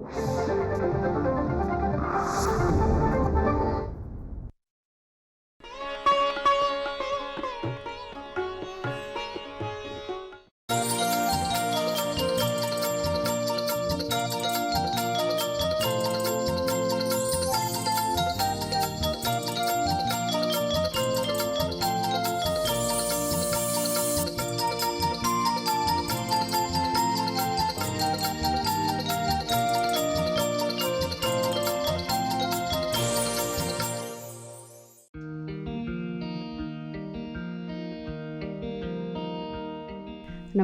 Thank you.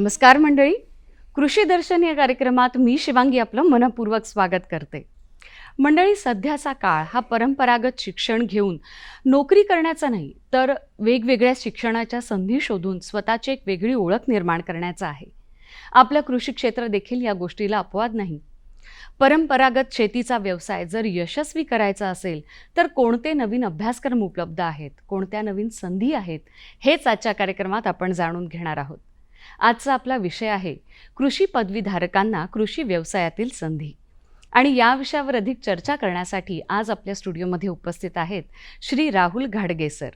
नमस्कार मंडळी. कृषी दर्शन या कार्यक्रमात मी शिवांगी आपलं मनपूर्वक स्वागत करते. मंडळी सध्याचा काळ हा परंपरागत शिक्षण घेऊन नोकरी करण्याचा नाही तर वेगवेगळ्या शिक्षणाच्या संधी शोधून स्वतःची एक वेगळी ओळख निर्माण करण्याचा आहे. आपलं कृषी क्षेत्र देखील या गोष्टीला अपवाद नाही. परंपरागत शेतीचा व्यवसाय जर यशस्वी करायचा असेल तर कोणते नवीन अभ्यासक्रम उपलब्ध आहेत कोणत्या नवीन संधी आहेत हेच आजच्या कार्यक्रमात आपण जाणून घेणार आहोत. आजचा आपला विषय आहे कृषी पदवीधारकांना कृषी व्यवसायातील संधी. आणि या विषयावर अधिक चर्चा करण्यासाठी आज आपल्या स्टुडिओमध्ये उपस्थित आहेत श्री राहुल घाडगे सर.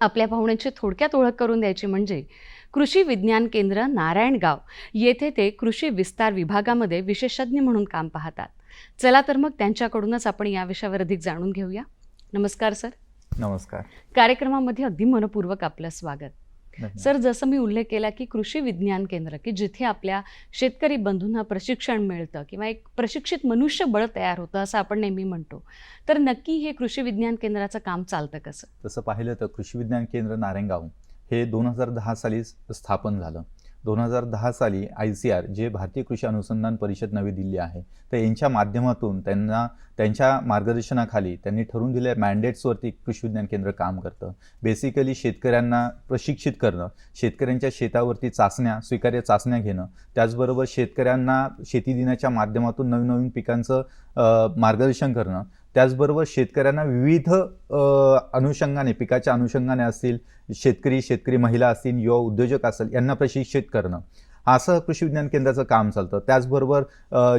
आपल्या पाहुण्यांची थोडक्यात ओळख करून द्यायची म्हणजे कृषी विज्ञान केंद्र नारायणगाव येथे ते कृषी विस्तार विभागामध्ये विशेषज्ञ म्हणून काम पाहतात. चला तर मग त्यांच्याकडूनच आपण या विषयावर अधिक जाणून घेऊया. नमस्कार सर. नमस्कार. कार्यक्रमामध्ये अगदी मनपूर्वक आपलं स्वागत. सर जसं मी उल्लेख केला की कृषी विज्ञान केंद्र की जिथे आपल्या शेतकरी बंधूंना प्रशिक्षण मिळतं किंवा एक प्रशिक्षित मनुष्यबळ तयार होतं असं आपण नेहमी म्हणतो तर नक्की हे कृषी विज्ञान केंद्राचं काम चालतं कसं? तसं पाहिलं तर कृषी विज्ञान केंद्र नारायणगाव हे दोन हजार दहा साली स्थापन झालं. दोन हजार दहा साली आय सी आर जे भारतीय कृषी अनुसंधान परिषद नवी दिल्ली आहे तर यांच्या माध्यमातून त्यांना त्यांच्या मार्गदर्शनाखाली त्यांनी ठरवून दिलेल्या मॅन्डेट्सवरती कृषी विज्ञान केंद्र काम करतं. बेसिकली शेतकऱ्यांना प्रशिक्षित करणं शेतकऱ्यांच्या शेतावरती चाचण्या स्वीकार्य चाचण्या घेणं त्याचबरोबर शेतकऱ्यांना शेती दिनाच्या माध्यमातून नवीन नवीन पिकांचं मार्गदर्शन करणं त्याचबरोबर शेतकऱ्यांना विविध अनुषंगाने पिकाच्या अनुषंगाने असतील शेतकरी शेतकरी महिला असतील युवा उद्योजक असेल यांना प्रशिक्षित करणं. असं कृषी विज्ञान केंद्राचं काम चालतं. त्याचबरोबर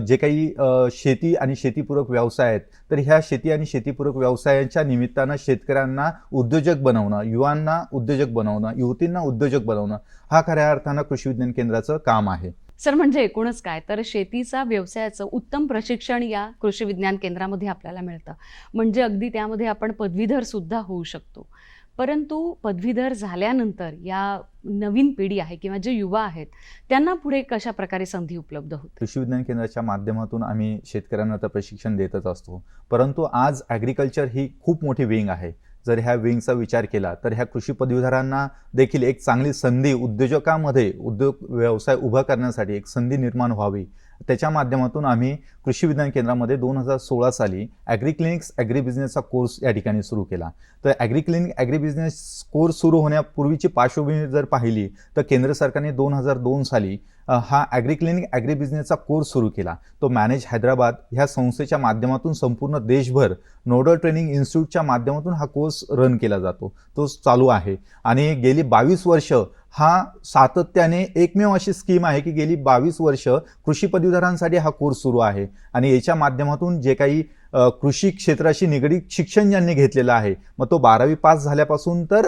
जे काही शेती आणि शेतीपूरक व्यवसाय आहेत तर ह्या शेती आणि शेतीपूरक व्यवसायांच्या निमित्तानं शेतकऱ्यांना उद्योजक बनवणं युवांना उद्योजक बनवणं युवतींना उद्योजक बनवणं हा खऱ्या अर्थानं कृषी विज्ञान केंद्राचं काम आहे. सर म्हणजे एकूणच काय? तर शेतीचा व्यवसायाचं उत्तम प्रशिक्षण या कृषी विज्ञान केंद्रामध्ये आपल्याला मिळतं. म्हणजे अगदी त्यामध्ये आपण पदवीधर सुद्धा होऊ शकतो. परंतु पदवीधर झाल्यानंतर या नवीन पिढी आहे किंवा जे युवा आहेत त्यांना पुढे कशा प्रकारे संधी उपलब्ध होते कृषी विज्ञान केंद्राच्या माध्यमातून आम्ही शेतकऱ्यांना तर प्रशिक्षण देतच असतो. परंतु आज ॲग्रिकल्चर ही खूप मोठी विंग आहे. जर ह्या विंगचा विचार केला तर ह्या कृषी पदवीधरांना देखील एक चांगली संधी उद्योजकामध्ये उद्योग व्यवसाय उभा करण्यासाठी एक संधी निर्माण व्हावी. त्याच्या माध्यमातून आम्ही कृषी विज्ञान केंद्रामध्ये दोन हजार सोळा साली ॲग्री क्लिनिक्स ॲग्री बिझनेसचा कोर्स या ठिकाणी सुरू केला. तर agri clinic agri business course सुरू होण्यापूर्वीची पार्श्वभूमी जर पाहिली तर केंद्र सरकारने दोन हजार दोन साली हा ॲग्री क्लिनिक ॲग्री बिझनेसचा कोर्स सुरू केला. तो मॅनेज हैदराबाद ह्या संस्थेच्या माध्यमातून संपूर्ण देशभर नोडल ट्रेनिंग इन्स्टिट्यूटच्या माध्यमातून हा कोर्स रन केला जातो. तो चालू आहे. आणि गेली बावीस वर्ष हा सातत्याने एकमेव अशी स्कीम आहे की गेली बावीस वर्ष कृषी पदवीधरांसाठी हा कोर्स सुरू आहे. आणि याच्या माध्यमातून जे काही कृषी क्षेत्राशी निगडीत शिक्षण ज्यांनी घेतलेलं आहे मग तो बारावी पास झाल्यापासून तर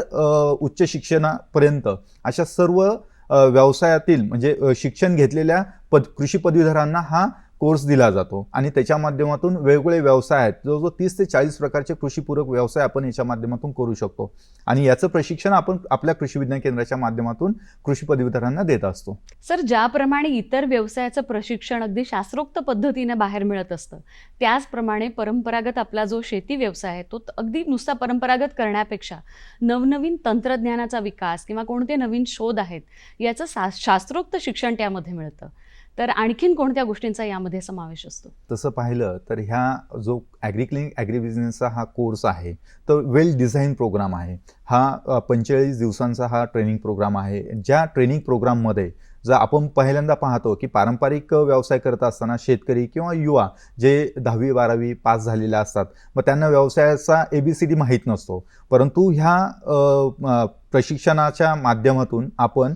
उच्च शिक्षणापर्यंत अशा सर्व व्यवसायातील म्हणजे शिक्षण घेतलेल्या पद कृषी पदवीधरांना हा कोर्स दिला जातो. आणि त्याच्या माध्यमातून वेगवेगळे व्यवसाय आहेत. जवळजवळ तीस ते चाळीस प्रकारचे कृषीपूरक व्यवसाय आपण याच्या माध्यमातून करू शकतो. आणि याचं प्रशिक्षण आपण आपल्या कृषी विज्ञान केंद्राच्या माध्यमातून कृषी पदवीधरांना देत असतो. सर ज्याप्रमाणे इतर व्यवसायाचं प्रशिक्षण अगदी शास्त्रोक्त पद्धतीने बाहेर मिळत असतं त्याचप्रमाणे परंपरागत आपला जो शेती व्यवसाय आहे तो अगदी नुसता परंपरागत करण्यापेक्षा नवनवीन तंत्रज्ञानाचा विकास किंवा कोणते नवीन शोध आहेत याचं शा शास्त्रोक्त शिक्षण त्यामध्ये मिळतं. तर आणखीन कोणत्या गोष्टींचा यामध्ये समावेश असतो? तसं पाहिलं तर ह्या जो ॲग्री क्लिनिक ॲग्री बिझनेसचा हा कोर्स आहे तर वेल डिझाईन प्रोग्राम आहे. हा पंचेचाळीस दिवसांचा हा ट्रेनिंग प्रोग्राम आहे. ज्या ट्रेनिंग प्रोग्राममध्ये जर आपण पहिल्यांदा पाहतो की पारंपरिक व्यवसाय करत असताना शेतकरी किंवा युवा जे दहावी बारावी पास झालेले असतात मग त्यांना व्यवसायाचा ए बी सी डी माहीत नसतो. परंतु ह्या प्रशिक्षणाच्या माध्यमातून आपण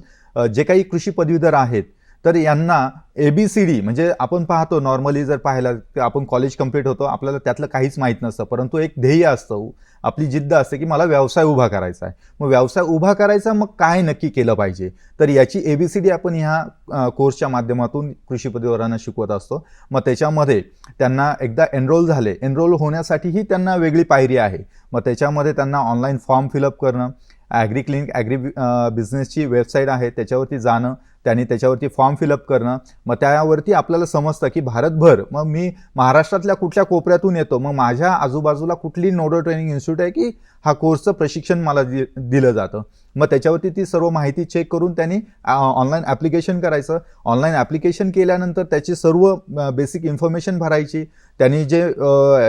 जे काही कृषी पदवीधर आहेत तर यांना ए बी सी डी म्हणजे आपण पाहतो नॉर्मली जर पाहिलं की आपण कॉलेज कंप्लीट होतो आपल्याला त्यातलं काहीच माहीत नसतं. परंतु एक ध्येय असतं हो. आपली जिद्द असते की मला व्यवसाय उभा करायचा आहे. मग व्यवसाय उभा करायचा मग काय नक्की केलं पाहिजे? तर याची ए बी सी डी आपण ह्या कोर्सच्या माध्यमातून कृषी पदवीवरांना शिकवत असतो. मग त्याच्यामध्ये त्यांना एकदा एनरोल झाले. एनरोल होण्यासाठीही त्यांना वेगळी पायरी आहे. मग त्याच्यामध्ये त्यांना ऑनलाईन फॉर्म फिलअप करणं ॲग्री क्लिनिक ॲग्री बिझनेसची वेबसाईट आहे त्याच्यावरती जाणं त्यांनी त्याच्यावरती फॉर्म फिलअप करणं. मग त्यावरती आपल्याला समजतं की भारतभर मग मी महाराष्ट्रातल्या कुठल्या कोपऱ्यातून येतो मग माझ्या आजूबाजूला कुठली नोडल ट्रेनिंग इन्स्टिट्यूट आहे की हा कोर्सचं प्रशिक्षण मला दि दिलं जातं. मग त्याच्यावरती ती सर्व माहिती चेक करून त्यांनी ऑनलाईन ॲप्लिकेशन करायचं. ऑनलाईन ॲप्लिकेशन केल्यानंतर त्याची सर्व बेसिक इन्फॉर्मेशन भरायची. त्यांनी जे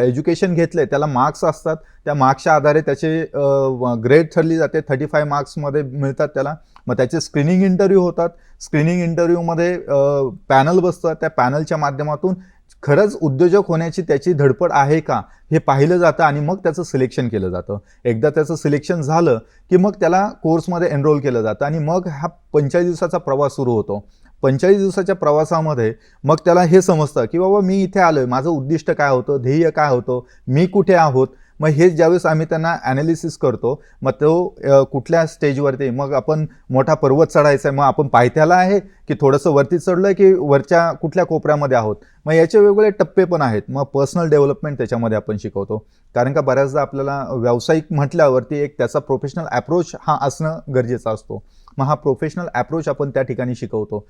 एज्युकेशन घेतले त्याला मार्क्स असतात. त्या मार्क्सच्या आधारे त्याचे ग्रेड ठरली जाते. थर्टी फाय मार्क्समध्ये मिळतात त्याला. मग त्याचे स्क्रीनिंग इंटरव्ह्यू होतात. स्क्रीनिंग इंटरव्ह्यूमध्ये पॅनल बसतात. त्या पॅनलच्या माध्यमातून खरंच उद्योजक होण्याची त्याची धडपड आहे का हे पाहिलं जातं आणि मग त्याचं सिलेक्शन केलं जातं. एकदा त्याचं सिलेक्शन झालं की मग त्याला कोर्समध्ये एनरोल केलं जातं आणि मग हा पंचेचाळीस दिवसाचा प्रवास सुरू होतो. पंचेचाळीस दिवसाच्या प्रवासामध्ये मग त्याला हे समजतं की बाबा मी इथे आलो आहे माझं उद्दिष्ट काय होतं? ध्येय काय होतं? मी कुठे आहोत? मग हे ज्यावेळेस आम्ही त्यांना ॲनालिसिस करतो मग तो कुठल्या स्टेजवरती मग आपण मोठा पर्वत चढायचा आहे मग आपण पायथ्याला आहे की थोडंसं वरती चढलं आहे की वरच्या कुठल्या कोपऱ्यामध्ये आहोत? मग याचे वेगवेगळे टप्पे पण आहेत. मग पर्सनल डेव्हलपमेंट त्याच्यामध्ये आपण शिकवतो. कारण का बऱ्याचदा आपल्याला व्यावसायिक म्हटल्यावरती एक त्याचा प्रोफेशनल ॲप्रोच हा असणं गरजेचा असतो. मग हा प्रोफेशनल ॲप्रोच आपण त्या ठिकाणी शिकवतो.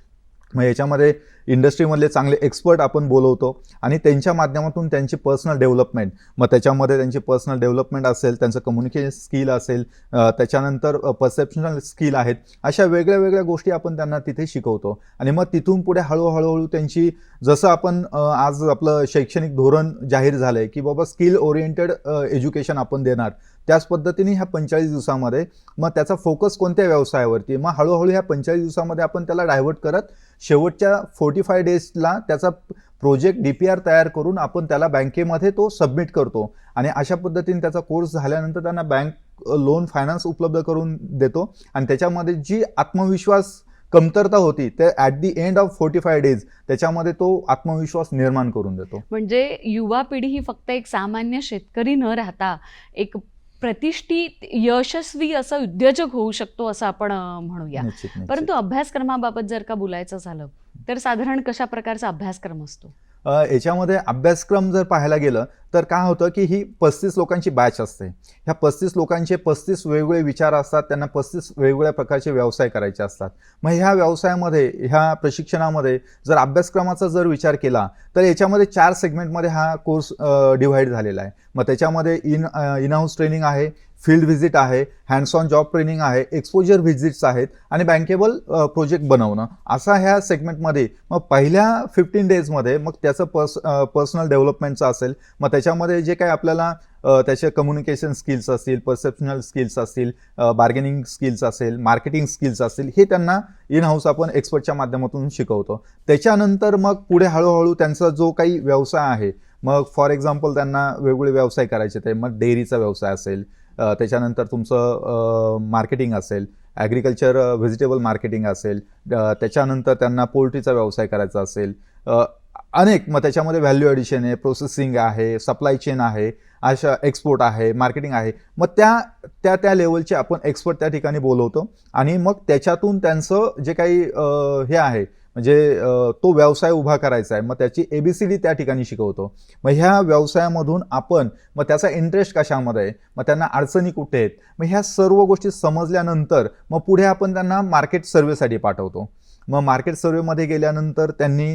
मग याच्यामध्ये इंडस्ट्रीमधले चांगले एक्सपर्ट आपण बोलवतो आणि त्यांच्या माध्यमातून त्यांची पर्सनल डेव्हलपमेंट मग त्याच्यामध्ये त्यांची पर्सनल डेव्हलपमेंट असेल त्यांचं कम्युनिकेशन स्किल असेल त्याच्यानंतर परसेप्शनल स्किल आहेत अशा वेगळ्या वेगळ्या गोष्टी आपण त्यांना तिथे शिकवतो. आणि मग तिथून पुढे हळूहळूहळू त्यांची जसं आपण आज आपलं शैक्षणिक धोरण जाहीर झालं आहे की बाबा स्किल ओरिएंटेड एज्युकेशन आपण देणार. त्याच पद्धतीने ह्या पंचेचाळीस दिवसामध्ये मग त्याचा फोकस कोणत्या व्यवसायावरती? मग हळूहळू ह्या पंचेचाळीस दिवसामध्ये आपण त्याला डायव्हर्ट करत शेवटच्या फोर्टी फाय डेजला त्याचा प्रोजेक्ट डी पी आर तयार करून आपण त्याला बँकेमध्ये तो सबमिट करतो. आणि अशा पद्धतीने त्याचा कोर्स झाल्यानंतर त्यांना बँक लोन फायनान्स उपलब्ध करून देतो. आणि त्याच्यामध्ये जी आत्मविश्वास कमतरता होती ते at the end of forty five days त्याच्यामध्ये तो आत्मविश्वास निर्माण करून देतो. म्हणजे युवा पिढी ही फक्त एक सामान्य शेतकरी न राहता एक प्रतिष्ठित यशस्वी असं उद्योजक होऊ शकतो असं आपण म्हणूया. परंतु अभ्यासक्रमाबाबत जर का बोलायचं झालं तर साधारण कशा प्रकारचा अभ्यासक्रम असतो याच्यामध्ये अभ्यासक्रम जर पाहायला गेलं तर काय होतं की ही पस्तीस लोकांची बॅच असते. ह्या पस्तीस लोकांचे पस्तीस वेगवेगळे विचार असतात त्यांना पस्तीस वेगवेगळ्या प्रकारचे व्यवसाय करायचे असतात. मग ह्या व्यवसायामध्ये ह्या प्रशिक्षणामध्ये जर अभ्यासक्रमाचा जर विचार केला तर याच्यामध्ये चार सेगमेंटमध्ये हा कोर्स डिव्हाइड झालेला आहे. मग त्याच्यामध्ये इन इन हाऊस ट्रेनिंग आहे फील्ड व्हिजिट आहे हँड्स ऑन जॉब ट्रेनिंग आहे एक्सपोजर व्हिजिट्स आहेत आणि बँकेबल प्रोजेक्ट बनवणं. असा ह्या सेगमेंटमध्ये मग पहिल्या फिफ्टीन डेजमध्ये मग त्याचं पर्स पर्सनल डेव्हलपमेंटचं असेल मग त्याच्यामध्ये जे काही आपल्याला त्याचे कम्युनिकेशन स्किल्स असतील परसेप्शनल स्किल्स असतील बार्गेनिंग स्किल्स असेल मार्केटिंग स्किल्स असतील हे त्यांना इन हाऊस आपण एक्सपर्टच्या माध्यमातून शिकवतो. त्याच्यानंतर मग पुढे हळूहळू त्यांचा जो काही व्यवसाय आहे मग फॉर एक्झाम्पल त्यांना वेगवेगळे व्यवसाय करायचे ते मग डेअरीचा व्यवसाय असेल त्याच्यानंतर तुमचं मार्केटिंग असेल ॲग्रिकल्चर व्हेजिटेबल मार्केटिंग असेल त्याच्यानंतर त्यांना पोल्ट्रीचा व्यवसाय करायचा असेल अनेक मग त्याच्यामध्ये व्हॅल्यू ॲडिशन आहे प्रोसेसिंग आहे सप्लाय चेन आहे अशा एक्सपोर्ट आहे मार्केटिंग आहे. मग त्या त्या त्या लेवलचे आपण एक्सपर्ट त्या ठिकाणी बोलवतो आणि मग त्याच्यातून त्यांचं जे काही हे आहे म्हणजे तो व्यवसाय उभा करायचा आहे. मग त्याची एबीसीडी त्या ठिकाणी शिकवतो. मग ह्या व्यवसायामधून आपण मग त्याचा इंटरेस्ट कशामध्ये आहे? मग त्यांना अडचणी कुठे आहेत? मग ह्या सर्व गोष्टी समजल्यानंतर मग पुढे आपण त्यांना मार्केट सर्वेसाठी पाठवतो. मग मार्केट सर्वेमध्ये गेल्यानंतर त्यांनी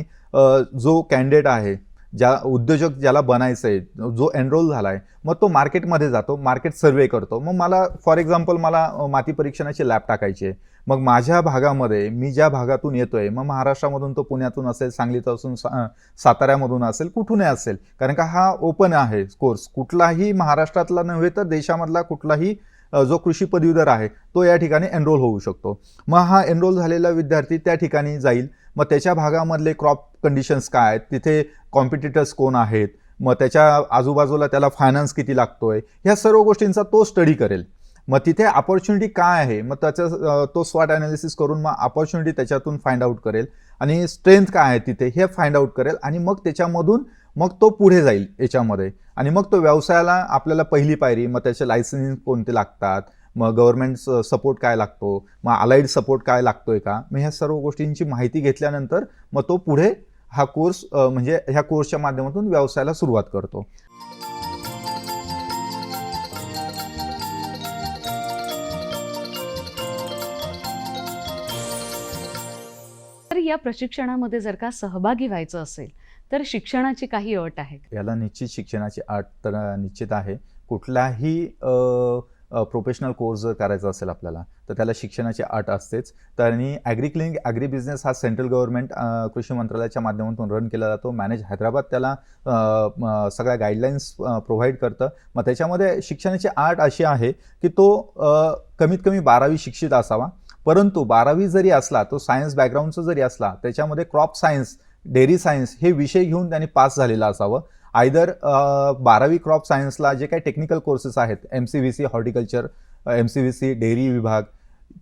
जो कॅन्डिडेट आहे ज्या उद्योजक ज्याला बनायचं आहे जो एनरोल झाला आहे मग तो मार्केटमध्ये जातो मार्केट सर्वे करतो. मग मला फॉर एक्झाम्पल मला माती परीक्षणाची लॅब टाकायची. आहे मग माझ्या भागामध्ये मी ज्या भागातून येतोय मग महाराष्ट्रामधून तो पुण्यातून असेल सांगलीत असून सा साताऱ्यामधून असेल कुठूनही असेल. कारण का हा ओपन आहे कोर्स कुठलाही महाराष्ट्रातला नव्हे तर देशामधला कुठलाही जो कृषी पदवीधर आहे तो या ठिकाणी एनरोल होऊ शकतो. मग हा एनरोल झालेला विद्यार्थी त्या ठिकाणी जाईल. मग त्याच्या भागामधले क्रॉप कंडिशन्स काय आहेत? तिथे कॉम्पिटिटर्स कोण आहेत? मग त्याच्या आजूबाजूला त्याला फायनान्स किती लागतोय? ह्या सर्व गोष्टींचा तो स्टडी करेल. मग तिथे अपॉर्च्युनिटी काय आहे? मग त्याचं तो स्वॉट अनालिसिस करून मग अपॉर्च्युनिटी त्याच्यातून फाइंड आउट करेल आणि स्ट्रेंथ काय आहे तिथे हे फाइंड आउट करेल आणि मग त्याच्यामधून मग तो पुढे जाईल याच्यामध्ये. आणि मग तो व्यवसायाला आपल्याला पहिली पायरी मग त्याचे लायसन्स कोणते लागतात? मग गव्हर्नमेंट सपोर्ट काय लागतो? मग अलाइड सपोर्ट काय लागतोय का? मग ह्या सर्व गोष्टींची माहिती घेतल्यानंतर मग तो पुढे हा कोर्स म्हणजे ह्या कोर्सच्या माध्यमातून व्यवसायाला सुरुवात करतो. तर या प्रशिक्षणामध्ये जर का सहभागी व्हायचं असेल तर शिक्षणाची काही अट आहे? याला निश्चित शिक्षणाची अट तर निश्चित आहे. कुठलाही प्रोफेशनल कोर्स जर करायचा असेल आपल्याला तर त्याला शिक्षणाची अट असतेच. तर आणि ॲग्री क्लिनिक ॲग्री बिझनेस हा सेंट्रल गव्हर्नमेंट कृषी मंत्रालयाच्या माध्यमातून रन केला जातो. मॅनेज हैदराबाद त्याला सगळ्या गाईडलाईन्स प्रोव्हाइड करतं. मग त्याच्यामध्ये शिक्षणाची आट अशी आहे की तो कमीत कमी बारावी शिक्षित असावा. परंतु बारावी जरी असला तो सायन्स बॅकग्राऊंडचा जरी असला त्याच्यामध्ये क्रॉप सायन्स डेअरी सायन्स हे विषय घेऊन त्यांनी पास झालेला असावं. आयदर बारावी क्रॉप सायन्सला जे काही टेक्निकल कोर्सेस आहेत M C V C horticulture M C V C dairy विभाग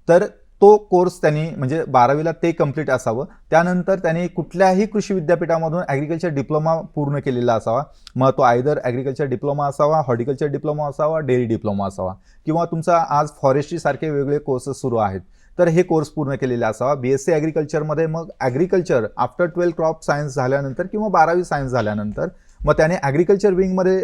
तर तो कोर्स त्यांनी म्हणजे बारावीला ते कंप्लीट असावं. त्यानंतर त्यांनी कुठल्याही कृषी विद्यापीठामधून ॲग्रिकल्चर डिप्लोमा पूर्ण केलेला असावा. मग तो आयदर ॲग्रिकल्चर डिप्लोमा असावा हॉर्टिकल्चर डिप्लोमा असावा डेअरी डिप्लोमा असावा. किंवा तुमचा आज फॉरेस्ट्रीसारखे वेगवेगळे कोर्सेस सुरू आहेत तर हे कोर्स पूर्ण केलेले असावा. बी एस सी ॲग्रिकल्चरमध्ये मग agriculture after twelfth crop science झाल्यानंतर किंवा बारावी सायन्स झाल्यानंतर मग त्याने ॲग्रिकल्चर विंगमध्ये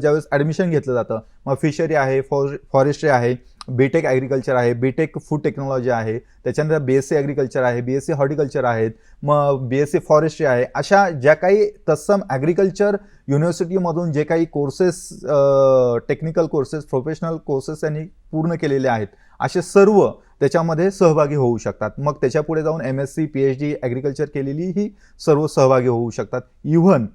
ज्यावेळेस ॲडमिशन घेतलं जातं मग फिशरी आहे फॉर फॉरेस्ट्री आहे बीटेक ॲग्रिकल्चर आहे बीटेक फूड टेक्नॉलॉजी आहे त्याच्यानंतर बी एस सी ॲग्रिकल्चर आहे बी एस सी हॉर्टिकल्चर आहेत मग बी एस सी फॉरेस्ट्री आहे अशा ज्या काही तत्सम ॲग्रिकल्चर युनिव्हर्सिटीमधून जे काही courses technical courses professional courses त्यांनी पूर्ण केलेले आहेत असे सर्व त्याच्यामध्ये सहभागी होऊ शकतात. मग त्याच्यापुढे जाऊन M S C P H D agriculture केलेली ही सर्व सहभागी होऊ शकतात. इव्हन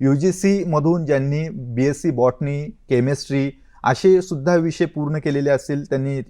यू जी सीमधून ज्यांनी B S C botany chemistry असे सुद्धा विषय पूर्ण केलेले असतील त्यांनी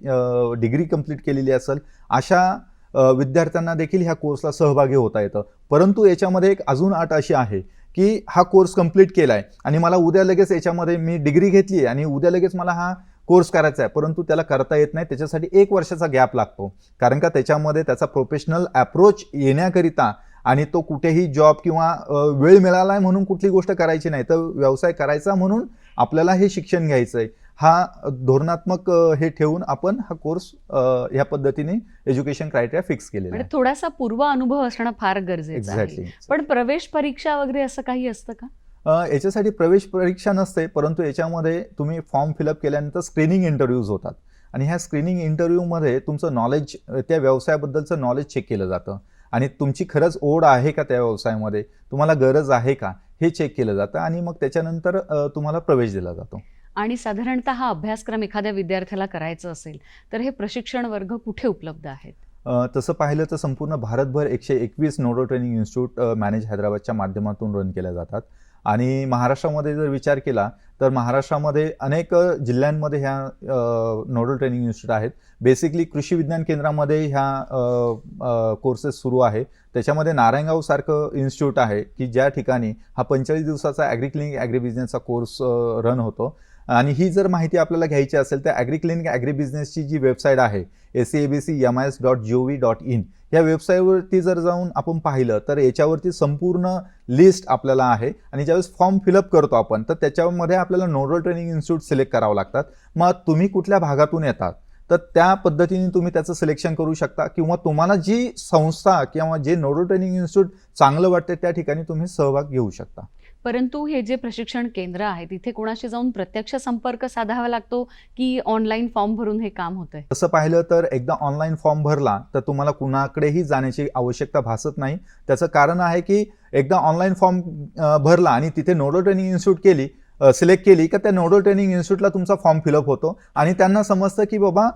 डिग्री कंप्लीट केलेली असेल अशा विद्यार्थ्यांना देखील ह्या कोर्सला सहभागी होता येतं. परंतु याच्यामध्ये एक अजून अट अशी आहे की हा कोर्स कंप्लीट केला आहे आणि मला उद्या लगेच याच्यामध्ये मी डिग्री घेतली आहे आणि उद्या लगेच मला हा कोर्स करायचा आहे परंतु त्याला करता येत नाही त्याच्यासाठी एक वर्षाचा गॅप लागतो. कारण का त्याच्यामध्ये त्याचा प्रोफेशनल अप्रोच येण्याकरिता आणि तो कुठेही जॉब किंवा वेळ मिळाला आहे म्हणून कुठली गोष्ट करायची नाही. तर व्यवसाय करायचा म्हणून आपल्याला हे शिक्षण घ्यायचं आहे हा धोरणात्मक हे ठेवून आपण हा कोर्स ह्या पद्धतीने एज्युकेशन क्रायटेरिया फिक्स केलेला आहे थोडासा पूर्व अनुभव असणं फार गरजेचं आहे. एक्झॅक्टली पण प्रवेश परीक्षा वगैरे असं काही असतं का? याच्यासाठी प्रवेश परीक्षा नसते परंतु याच्यामध्ये तुम्ही फॉर्म फिलअप केल्यानंतर स्क्रीनिंग इंटरव्ह्यूज होतात. आणि ह्या स्क्रीनिंग इंटरव्ह्यूमध्ये तुमचं नॉलेज त्या व्यवसायाबद्दलचं नॉलेज चेक केलं जातं. आणि तुमची खरंच ओढ आहे का त्या व्यवसायामध्ये? तुम्हाला गरज आहे का? हे चेक केलं जातं आणि मग त्याच्यानंतर तुम्हाला प्रवेश दिला जातो. आणि साधारणतः हा अभ्यासक्रम एखाद्या विद्यार्थ्याला करायचा असेल तर हे प्रशिक्षण वर्ग कुठे उपलब्ध आहेत? तसं पाहिलं तर संपूर्ण भारतभर एकशे एकवीस नोडो ट्रेनिंग इन्स्टिट्यूट मॅनेज हैदराबादच्या माध्यमातून रन केल्या जातात. आणि महाराष्ट्रामध्ये जर विचार केला तर महाराष्ट्रामध्ये अनेक जिल्ह्यांमध्ये ह्या नोडल ट्रेनिंग इन्स्टिट्यूट आहेत. बेसिकली कृषी विज्ञान केंद्रामध्ये ह्या कोर्सेस सुरू आहे. त्याच्यामध्ये नारायणगावसारखं इन्स्टिट्यूट आहे की ज्या ठिकाणी हा पंचेचाळीस दिवसाचा ॲग्री क्लिनिक ॲग्री बिझनेसचा कोर्स रन होतो. आणि ही जर माहिती आपल्याला घ्यायची असेल तर ॲग्री क्लिनिक ॲग्री बिझनेसची जी वेबसाईट आहे S C A B C M I S dot G O V dot in या वेबसाईटवरती जर जाऊन आपण पाहिलं तर याच्यावरती संपूर्ण लिस्ट आपल्याला आहे. आणि ज्यावेळेस फॉर्म फिलअप करतो आपण तर त्याच्यामध्ये आपल्याला नोडल ट्रेनिंग इन्स्टिट्यूट सिलेक्ट करावं लागतात. मग तुम्ही कुठल्या भागातून येतात तर त्या पद्धतीने तुम्ही त्याचं सिलेक्शन करू शकता. किंवा तुम्हाला जी संस्था किंवा जे नोडल ट्रेनिंग इन्स्टिट्यूट चांगलं वाटते त्या ठिकाणी तुम्ही सहभाग घेऊ शकता. परंतु हे जे प्रशिक्षण केंद्र आहे तिथे कोणाशी जाऊन प्रत्यक्ष संपर्क साधावा लागतो की ऑनलाईन फॉर्म भरून हे काम होतंय? तसं पाहिलं तर एकदा ऑनलाईन फॉर्म भरला तर तुम्हाला कुणाकडेही जाण्याची आवश्यकता भासत नाही. त्याचं कारण आहे की एकदा ऑनलाईन फॉर्म भरला आणि तिथे नोडल ट्रेनिंग इन्स्टिट्यूट केली सिलेक्ट केली का त्या नोडल ट्रेनिंग इन्स्टिट्यूटला तुमचा फॉर्म फिलअप होतो. आणि त्यांना समजतं की बाबा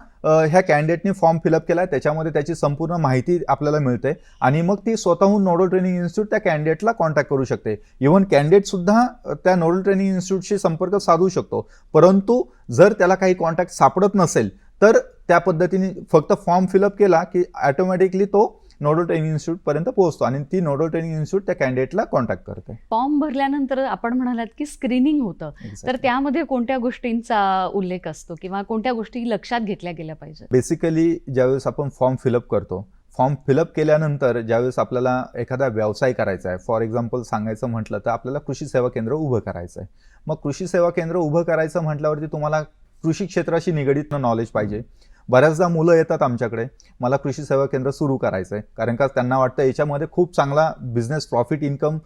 ह्या कॅन्डिडेटने फॉर्म फिलअप केला त्याच्यामध्ये त्याची संपूर्ण माहिती आपल्याला मिळते आणि मग ती स्वतःहून नोडल ट्रेनिंग इन्स्टिट्यूट त्या कॅन्डिडेटला कॉन्टॅक्ट करू शकते. इव्हन कॅन्डिडेटसुद्धा त्या नोडल ट्रेनिंग इन्स्टिट्यूटशी संपर्क साधू शकतो. परंतु जर त्याला काही कॉन्टॅक्ट सापडत नसेल तर त्या पद्धतीने फक्त फॉर्म फिलअप केला की ॲटोमॅटिकली तो नोडल ट्रेनिंग इन्स्टिट्यूट पर्यंत पोहोचतो आणि ती नोडल ट्रेनिंग इन्स्टिट्यूट त्या कॅन्डिडेटला कॉन्टॅक्ट करते. फॉर्म भरल्यानंतर आपण म्हणालात की स्क्रीनिंग होतं. तर त्यामध्ये कोणत्या गोष्टींचा उल्लेख असतो किंवा कोणत्या गोष्टी लक्षात घेतल्या गेल्या पाहिजेत? बेसिकली ज्यावेळेस आपण फॉर्म फिलअप करतो फॉर्म फिलअप केल्यानंतर ज्यावेळेस आपल्याला एखादा व्यवसाय करायचा आहे फॉर एक्झाम्पल सांगायचं म्हटलं तर आपल्याला कृषी सेवा केंद्र उभं करायचं आहे. मग कृषी सेवा केंद्र उभं करायचं म्हटल्यावरती तुम्हाला कृषी क्षेत्राशी निगडीत नॉलेज पाहिजे. बऱ्याचदा मुलं येतात आमच्याकडे. मला कृषी सेवा केंद्र सुरू करायचं आहे कारण का त्यांना वाटतं याच्यामध्ये खूप चांगला बिझनेस प्रॉफिट इन्कम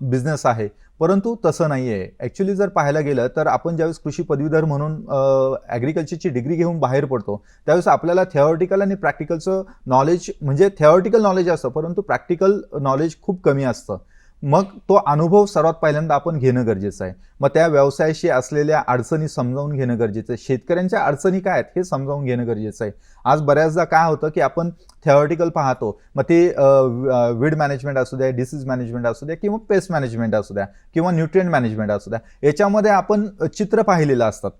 बिझनेस आहे. परंतु तसं नाही आहे ॲक्च्युली जर पाहायला गेलं तर आपण ज्यावेळेस कृषी पदवीधर म्हणून ॲग्रिकल्चरची डिग्री घेऊन बाहेर पडतो त्यावेळेस आपल्याला थेऑरिटिकल आणि प्रॅक्टिकलचं नॉलेज म्हणजे थेऑरिटिकल नॉलेज असतं परंतु प्रॅक्टिकल नॉलेज खूप कमी असतं. मग तो अनुभव सर्वात पहिल्यांदा आपण घेणं गरजेचं आहे. मग त्या व्यवसायाशी असलेल्या अडचणी समजावून घेणं गरजेचं आहे. शेतकऱ्यांच्या अडचणी काय आहेत हे समजावून घेणं गरजेचं आहे. आज बऱ्याचदा काय होतं की आपण थेऑरिटिकल पाहतो. मग ते विड मॅनेजमेंट असू द्या डिसीज मॅनेजमेंट असू द्या किंवा पेस्ट मॅनेजमेंट असू द्या किंवा न्यूट्रिएंट मॅनेजमेंट असू द्या. याच्यामध्ये आपण चित्र पाहिलेलं असतात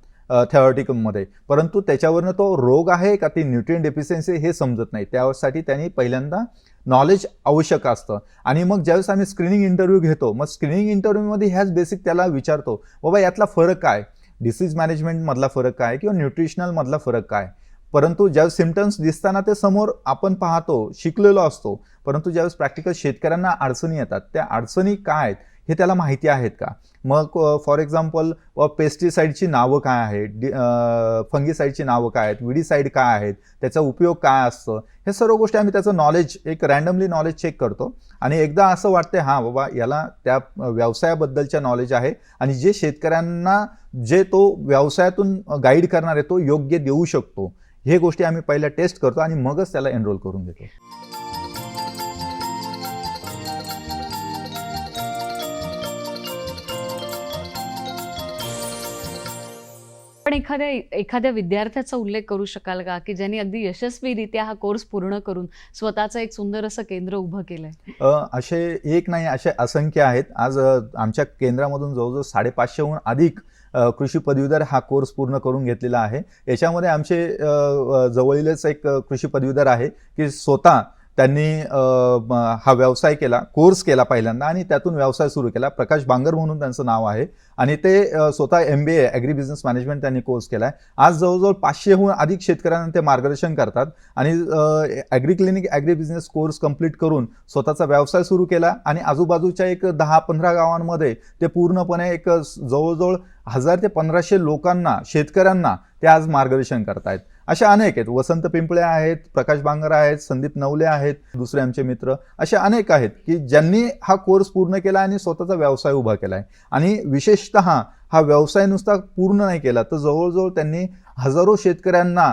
थेऑरिटिकलमध्ये परंतु त्याच्यावरनं तो रोग आहे का? ती न्यूट्रिएंट डेफिशियन्सी हे समजत नाही. त्यासाठी त्यांनी पहिल्यांदा नॉलेज आवश्यक असतं. आणि मग ज्यावेळेस आम्ही स्क्रीनिंग इंटरव्ह्यू घेतो मग स्क्रीनिंग इंटरव्ह्यूमध्ये ह्याच बेसिक त्याला विचारतो बाबा यातला फरक काय? डिसीज मॅनेजमेंटमधला फरक काय? किंवा न्यूट्रिशनलमधला फरक काय? परंतु ज्यावेळेस सिमटम्स दिसताना ते समोर आपण पाहतो शिकलेलो असतो परंतु ज्यावेळेस प्रॅक्टिकल शेतकऱ्यांना अडचणी येतात त्या अडचणी काय आहेत हे त्याला माहिती आहेत का? मग फॉर एक्झाम्पल पेस्टिसाईडची नावं काय आहेत? डि फंगीसाईडची नावं काय आहेत? विडीसाईड काय आहेत? त्याचा उपयोग काय असतं? हे सर्व गोष्टी आम्ही त्याचं नॉलेज एक रँडमली नॉलेज चेक करतो. आणि एकदा असं वाटते हां बाबा याला त्या व्यवसायाबद्दलच्या नॉलेज आहे आणि जे शेतकऱ्यांना जे तो व्यवसायातून गाईड करणार आहे तो योग्य देऊ शकतो. हे गोष्टी आम्ही पहिल्या टेस्ट करतो आणि मगच त्याला एनरोल करून घेतो. आपण एखाद्या एखाद्या विद्यार्थ्याचा उल्लेख करू शकाल का? की ज्यांनी अगदी यशस्वीरित्या हा कोर्स पूर्ण करून स्वतःचं एक सुंदर असं केंद्र उभं केलंय? असे एक नाही असे असंख्य आहेत. आज आमच्या केंद्रामधून जवळजवळ साडेपाचशेहून अधिक कृषी पदवीधर हा कोर्स पूर्ण करून घेतलेला आहे. याच्यामध्ये आमचे जवळीलच एक कृषी पदवीधर आहे की स्वतः त्यांनी हा व्यवसाय केला कोर्स केला पहिल्यांदा आणि त्यातून व्यवसाय सुरू केला. प्रकाश बांगर म्हणून त्यांचं नाव आहे आणि ते स्वतः M B A agri business management त्यांनी कोर्स केला आहे आज जवळजवळ पाचशेहून अधिक शेतकऱ्यांना ते मार्गदर्शन करतात आणि agri clinic agri business course complete करून स्वतःचा व्यवसाय सुरू केला आणि आजूबाजूच्या एक दहा पंधरा गावांमध्ये ते पूर्णपणे एक जवळजवळ हजार ते पंधराशे लोकांना शेतकऱ्यांना ते आज मार्गदर्शन करतायत. अशा अनेक आहेत. वसंत पिंपळे आहेत प्रकाश बांगर आहेत संदीप नवले आहेत दुसरे आमचे मित्र. असे अनेक आहेत की ज्यांनी हा कोर्स पूर्ण केला आणि स्वतःचा व्यवसाय उभा केला आहे आणि विशेषतः हा व्यवसाय नुसता पूर्ण नाही केला तर जवळजवळ त्यांनी हजारो शेतकऱ्यांना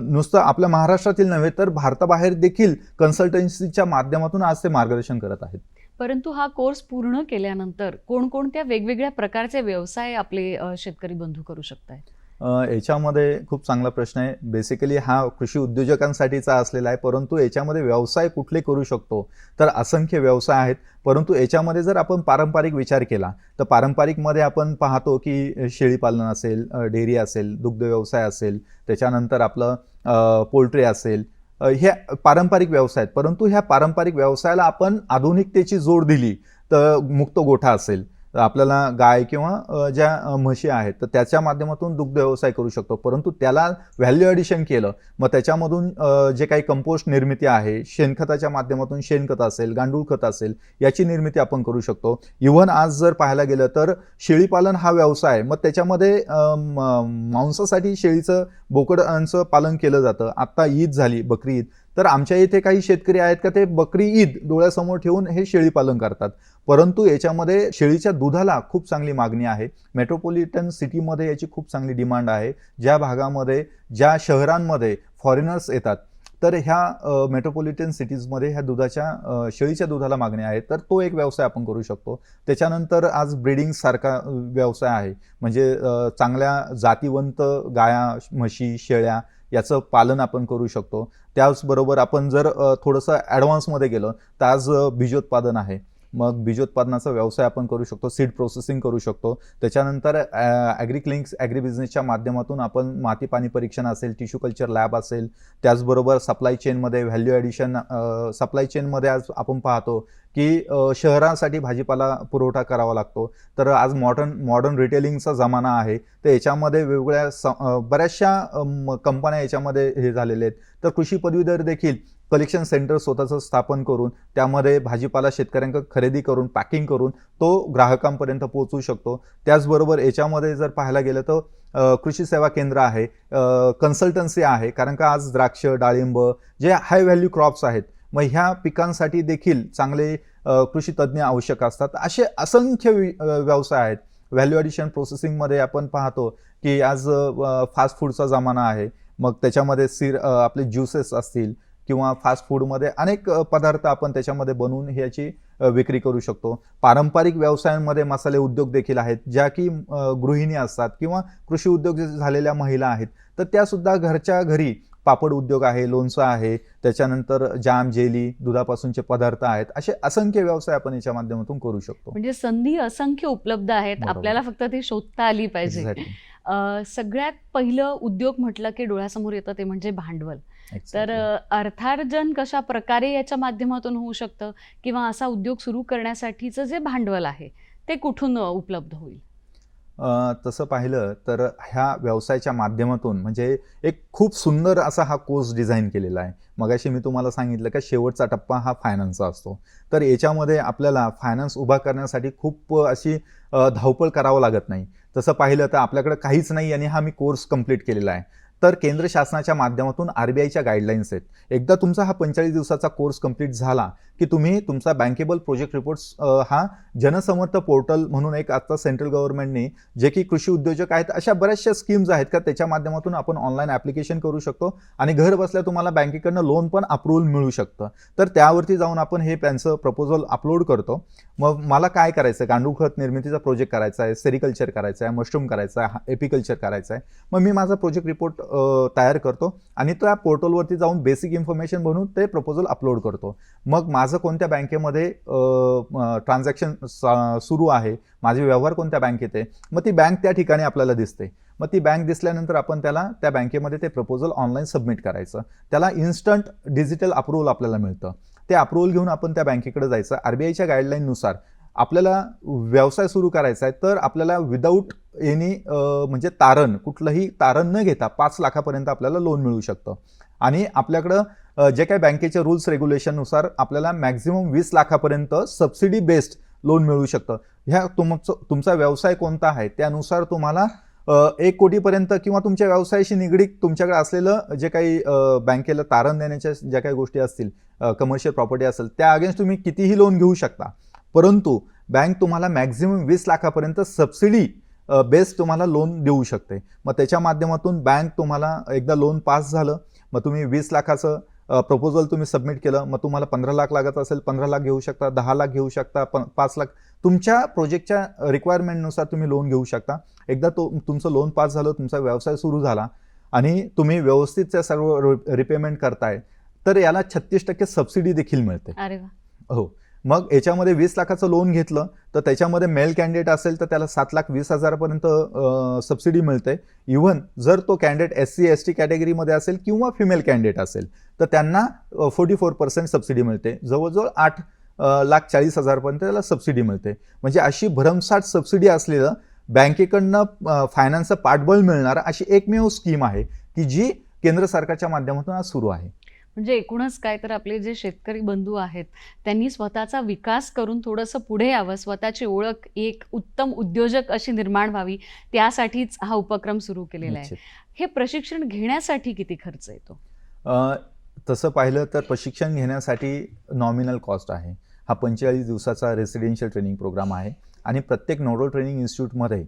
नुसतं आपल्या महाराष्ट्रातील नव्हे तर भारताबाहेर देखील कन्सल्टन्सीच्या माध्यमातून आज ते मार्गदर्शन करत आहेत. परंतु हा कोर्स पूर्ण केल्यानंतर कोणकोणत्या वेगवेगळ्या प्रकारचे व्यवसाय आपले शेतकरी बंधू करू शकतात याच्यामध्ये खूप चांगला प्रश्न आहे. बेसिकली हा कृषी उद्योजकांसाठीचा असलेला आहे परंतु याच्यामध्ये व्यवसाय कुठले करू शकतो? तर असंख्य व्यवसाय आहेत परंतु याच्यामध्ये जर आपण पारंपरिक विचार केला तर पारंपरिकमध्ये आपण पाहतो की शेळीपालन असेल डेअरी असेल दुग्ध व्यवसाय असेल त्याच्यानंतर आपलं पोल्ट्री असेल हे पारंपरिक व्यवसाय आहेत. परंतु ह्या पारंपरिक व्यवसायाला आपण आधुनिकतेची जोड दिली तर मुक्त गोठा असेल. तर आपल्याला गाय किंवा ज्या म्हशी आहेत तर त्याच्या माध्यमातून दुग्ध व्यवसाय करू शकतो. परंतु त्याला व्हॅल्यू ॲडिशन केलं मग त्याच्यामधून जे काही कंपोस्ट निर्मिती आहे शेणखताच्या माध्यमातून शेणखत असेल गांडूळ खत असेल याची निर्मिती आपण करू शकतो. इव्हन आज जर पाहायला गेलं तर शेळीपालन हा व्यवसाय मग त्याच्यामध्ये मांसासाठी शेळीचं बोकडांचं पालन केलं जातं. आत्ता ईद झाली बकरी ईद. तर आमच्या इथे काही शेतकरी आहेत का ते बकरी ईद डोळ्यासमोर ठेवून हे शेळीपालन करतात. परंतु याच्यामध्ये शेळीच्या दुधाला खूप चांगली मागणी आहे. मेट्रोपॉलिटन सिटीमध्ये याची खूप चांगली डिमांड आहे. ज्या भागामध्ये ज्या शहरांमध्ये फॉरेनर्स येतात तर ह्या मेट्रोपॉलिटन सिटीजमध्ये ह्या दुधाच्या शेळीच्या दुधाला मागणी आहे. तर तो एक व्यवसाय आपण करू शकतो. त्याच्यानंतर आज ब्रीडिंगसारखा व्यवसाय आहे. म्हणजे चांगल्या जातीवंत गाया म्हशी शेळ्या याचं पालन आपण करू शकतो. त्याचबरोबर आपण जर थोडंसं ॲडव्हान्समध्ये गेलं तर आज बीजोत्पादन आहे. मग बीजोत्पादनाचा व्यवसाय आपण करू शकतो सीड प्रोसेसिंग करू शकतो. त्याच्यानंतर ॲग्री क्लिनिक्स ॲग्री बिझनेसच्या माध्यमातून आपण माती पाणी परीक्षण असेल टिश्यू कल्चर लॅब असेल. त्याचबरोबर सप्लाय चेनमध्ये व्हॅल्यू ॲडिशन सप्लाय चेनमध्ये आज आपण पाहतो. की शहरांसाठी शहरासाठी भाजीपाला पुरवठा करावा लागतो. तर आज मॉडर्न मॉडर्न रिटेलिंगचा जमाना आहे. तर याच्यामध्ये वेगवेगळ्या स बऱ्याचशा कंपन्या याच्यामध्ये हे झालेले आहेत. तर कृषी पदवीधर देखील कलेक्शन सेंटर स्वतःचं स्थापन करून त्यामध्ये भाजीपाला शेतकऱ्यांकडे खरेदी करून पॅकिंग करून तो ग्राहकांपर्यंत पोहोचू शकतो. त्याचबरोबर याच्यामध्ये जर पाहायला गेलं तर कृषी सेवा केंद्र आहे. कन्सल्टन्सी आहे. कारण का आज द्राक्ष डाळिंब जे हाय व्हॅल्यू क्रॉप्स आहेत मग ह्या पिकांसाठी देखील चांगले कृषीतज्ज्ञ कृषी तज्ज्ञ आवश्यक असतात. असे असंख्य व्यवसाय आहेत. व्हॅल्यू ॲडिशन प्रोसेसिंगमध्ये आपण पाहतो की आज फास्ट फूडचा जमाना आहे. मग त्याच्यामध्ये सिर आपले ज्युसेस असतील किंवा फास्ट फूडमध्ये अनेक पदार्थ आपण त्याच्यामध्ये बनवून ह्याची विक्री करू शकतो. पारंपरिक व्यवसायांमध्ये मसाले उद्योग देखील आहेत ज्या की गृहिणी असतात किंवा कृषी उद्योग झालेल्या महिला आहेत. तर त्यासुद्धा घरच्या घरी पापड उद्योग आहे लोणचं आहे त्याच्यानंतर जाम जेली दुधापासूनचे पदार्थ आहेत असे असंख्य व्यवसाय आपण याच्या माध्यमातून करू शकतो. म्हणजे संधी असंख्य उपलब्ध आहेत. आपल्याला फक्त ती शोधता आली पाहिजे. सगळ्यात पहिलं उद्योग म्हटलं की डोळ्यासमोर येतं ते म्हणजे भांडवल. तर अर्थार्जन कशा प्रकारे याच्या माध्यमातून होऊ शकतं किंवा असा उद्योग सुरू करण्यासाठीचं जे भांडवल आहे ते कुठून उपलब्ध होईल? तसं पाहिलं तर ह्या व्यवसायाच्या माध्यमातून म्हणजे एक खूप सुंदर असा हा कोर्स डिझाईन केलेला आहे. मगाशी मी तुम्हाला सांगितलं का शेवटचा टप्पा हा फायनान्सचा असतो. तर याच्यामध्ये आपल्याला फायनान्स उभा करण्यासाठी खूप अशी धावपळ करावं लागत नाही. तसं पाहिलं तर आपल्याकडे काहीच नाही आणि हा मी कोर्स कंप्लीट केलेला आहे. तर केंद्र शासनाच्या माध्यमातून आर बी आयच्या गाईडलाईन्स आहेत. एकदा तुमचा हा पंचेचाळीस दिवसाचा कोर्स कंप्लीट झाला की तुम्ही तुमचा बँकेबल प्रोजेक्ट रिपोर्ट्स हा जनसमर्थ पोर्टल म्हणून एक आता सेंट्रल गव्हर्नमेंटने जे की कृषी उद्योजक आहेत अशा बऱ्याचशा स्कीम्स आहेत का? त्याच्या माध्यमातून आपण ऑनलाईन ॲप्लिकेशन करू शकतो आणि घर बसल्या तुम्हाला बँकेकडनं लोन पण अप्रुव्हल मिळू शकतं. तर त्यावरती जाऊन आपण हे त्यांचं प्रपोजल अपलोड करतो. मग मला काय करायचं आहे गांडूळ खत निर्मितीचा प्रोजेक्ट करायचा आहे सेरिकल्चर करायचं आहे मशरूम करायचं आहे एपिकल्चर करायचं आहे. मग मी माझा प्रोजेक्ट रिपोर्ट तयार करतो आणि त्या पोर्टलवरती जाऊन बेसिक इन्फॉर्मेशन बनवून ते प्रपोजल अपलोड करतो. मग माझं कोणत्या बँकेमध्ये ट्रान्झॅक्शन सुरू आहे माझे व्यवहार कोणत्या बँकेत आहे मग ती बँक त्या ठिकाणी आपल्याला दिसते. मग ती बँक दिसल्यानंतर आपण त्याला त्या बँकेमध्ये ते प्रपोजल ऑनलाईन सबमिट करायचं. त्याला इन्स्टंट डिजिटल अप्रुव्हल आपल्याला मिळतं. ते अप्रुव्हल घेऊन आपण त्या बँकेकडे जायचं. आर बी आयच्या गाईडलाईननुसार आपल्याला व्यवसाय सुरू करायचा आहे तर आपल्याला विदाऊट एनी म्हणजे तारण कुठलंही तारण न घेता पाच लाखापर्यंत आपल्याला लोन मिळू शकतं. आणि आपल्याकडं जे काही बँकेचे रूल्स रेग्युलेशननुसार आपल्याला मॅक्झिमम वीस लाखापर्यंत सबसिडी बेस्ड लोन मिळू शकतं. ह्या तुमचं तुमचा व्यवसाय कोणता आहे त्यानुसार तुम्हाला एक कोटीपर्यंत किंवा तुमच्या व्यवसायाशी निगडीत तुमच्याकडे असलेलं जे काही बँकेला तारण देण्याच्या ज्या काही गोष्टी असतील कमर्शियल प्रॉपर्टी असेल त्या अगेन्स्ट तुम्ही कितीही लोन घेऊ शकता. परंतु बँक तुम्हाला मॅक्झिमम वीस लाखापर्यंत सबसिडी बेस्ड तुम्हाला लोन देऊ शकते. मग त्याच्या माध्यमातून बँक तुम्हाला एकदा लोन पास झालं मग तुम्ही वीस लाखाचं प्रपोजल तुम्ही सबमिट केलं मग तुम्हाला पंधरा लाख लागत असेल पंधरा लाख घेऊ शकता दहा लाख घेऊ शकता प पाच लाख. तुमच्या प्रोजेक्टच्या रिक्वायरमेंटनुसार तुम्ही लोन घेऊ शकता. एकदा तो तुमचं लोन पास झालं तुमचा व्यवसाय सुरू झाला आणि तुम्ही व्यवस्थित त्या सर्व रिपेमेंट करताय तर याला छत्तीस टक्के सबसिडी देखील मिळते. हो. मग याच्यामध्ये वीस लाखाचं लोन घेतलं तर त्याच्यामध्ये मेल कॅन्डिडेट असेल तर त्याला सात लाख वीस हजारापर्यंत सबसिडी मिळते. इव्हन जर तो candidate S C S T कॅटेगरीमध्ये असेल किंवा फिमेल कॅन्डिडेट असेल तर त्यांना फोर्टी फोर पर्सेंट सबसिडी मिळते. जवळजवळ आठ लाख चाळीस हजारपर्यंत त्याला सबसिडी मिळते. म्हणजे अशी भरमसाठ सबसिडी असलेलं बँकेकडनं फायनान्सचं पाठबळ मिळणार अशी एकमेव स्कीम आहे की जी केंद्र सरकारच्या माध्यमातून आज सुरू आहे. म्हणजे एकूणच काय तर आपले जे शेतकरी बंधू आहेत त्यांनी स्वतःचा विकास करून थोडंसं पुढे यावं स्वतःची ओळख एक उत्तम उद्योजक अशी निर्माण व्हावी त्यासाठीच हा उपक्रम सुरू केलेला आहे. हे प्रशिक्षण घेण्यासाठी किती खर्च येतो? तसं पाहिलं तर प्रशिक्षण घेण्यासाठी नॉमिनल कॉस्ट आहे. हा पंचेचाळीस दिवसाचा रेसिडेन्शियल ट्रेनिंग प्रोग्राम आहे आणि प्रत्येक नोडल ट्रेनिंग इन्स्टिट्यूटमध्ये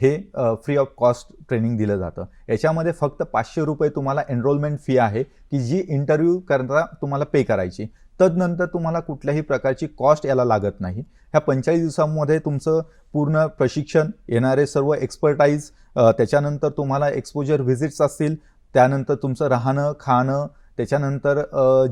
हे फ्री ऑफ कॉस्ट ट्रेनिंग दिलं जातं. याच्यामध्ये फक्त पाचशे रुपये तुम्हाला एनरोलमेंट फी आहे की जी इंटरव्ह्यू करता तुम्हाला पे करायची. तदनंतर तुम्हाला कुठल्याही प्रकारची कॉस्ट याला लागत नाही. ह्या पंचेचाळीस दिवसांमध्ये तुमचं पूर्ण प्रशिक्षण येणारे सर्व एक्सपर्टाईज त्याच्यानंतर तुम्हाला एक्सपोजर व्हिजिट्स असतील त्यानंतर तुमचं राहणं खाणं त्याच्यानंतर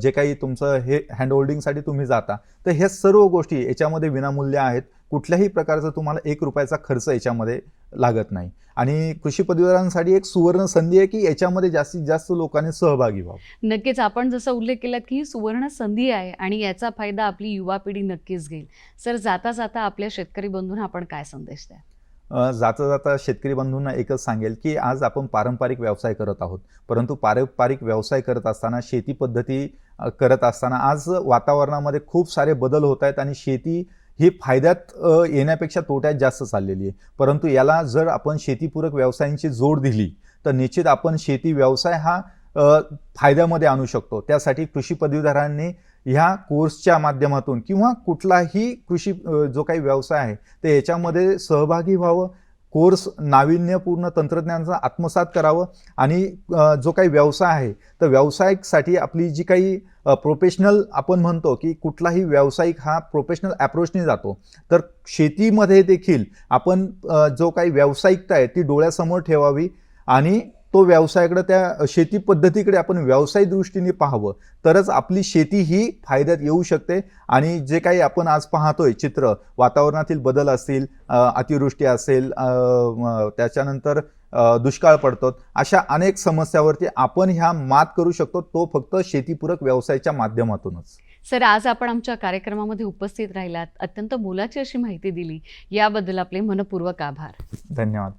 जे काही तुमचं हे हँडहोल्डिंगसाठी तुम्ही जाता. तर ह्या सर्व गोष्टी याच्यामध्ये विनामूल्य आहेत. कुठल्याही प्रकारचा तुम्हाला एक रुपयाचा खर्च याच्यामध्ये लागत नाही. आणि कृषी पदवीधरांसाठी एक सुवर्ण संधी आहे की याच्यामध्ये जास्तीत जास्त लोकांनी सहभागी व्हावं. नक्कीच. आपण जसं उल्लेख केलात की ही सुवर्ण संधी आहे आणि याचा फायदा आपली युवा पिढी नक्कीच घेईल. सर जाता जाता आपल्या शेतकरी बंधूंना आपण काय संदेश द्या जाता जाता शेतकरी बंधूंना एकच सांगेल की आज आपण पारंपरिक व्यवसाय करत आहोत. परंतु पारंपरिक व्यवसाय करत असताना शेती पद्धती करत असताना आज वातावरणामध्ये खूप सारे बदल होत आहेत आणि शेती ही फायद्यात येण्यापेक्षा तोट्यात जास्त चाललेली आहे. परंतु याला जर आपण शेतीपूरक व्यवसायांची जोड दिली तर निश्चित आपण शेती व्यवसाय हा फायद्यामध्ये आणू शकतो. त्यासाठी कृषी पदवीधरांनी ह्या कोर्सच्या माध्यमातून किंवा कुठलाही कृषी जो काही व्यवसाय आहे ते याच्यामध्ये सहभागी व्हावं कोर्स नाविन्यपूर्ण तंत्रज्ञानाचा आत्मसात करावं आणि जो काही व्यवसाय आहे तर व्यावसायिकसाठी आपली जी काही प्रोफेशनल आपण म्हणतो की कुठलाही व्यावसायिक हा प्रोफेशनल ॲप्रोचने जातो. तर शेतीमध्ये देखील आपण जो काही व्यावसायिकता आहे ती डोळ्यासमोर ठेवावी आणि तो व्यवसायाकडे त्या शेती पद्धतीकडे आपण व्यावसायिक दृष्टीने पाहावं तरच आपली शेती ही फायद्यात येऊ शकते. आणि जे काही आपण आज पाहतोय चित्र वातावरणातील बदल असतील अतिवृष्टी असेल त्याच्यानंतर दुष्काळ पडतो अशा अनेक समस्यावरती आपण ह्या मात करू शकतो तो फक्त शेतीपूरक व्यवसायाच्या माध्यमातूनच. सर आज आपण आमच्या कार्यक्रमामध्ये उपस्थित राहिलात अत्यंत मोलाची अशी माहिती दिली याबद्दल आपले मनपूर्वक आभार. धन्यवाद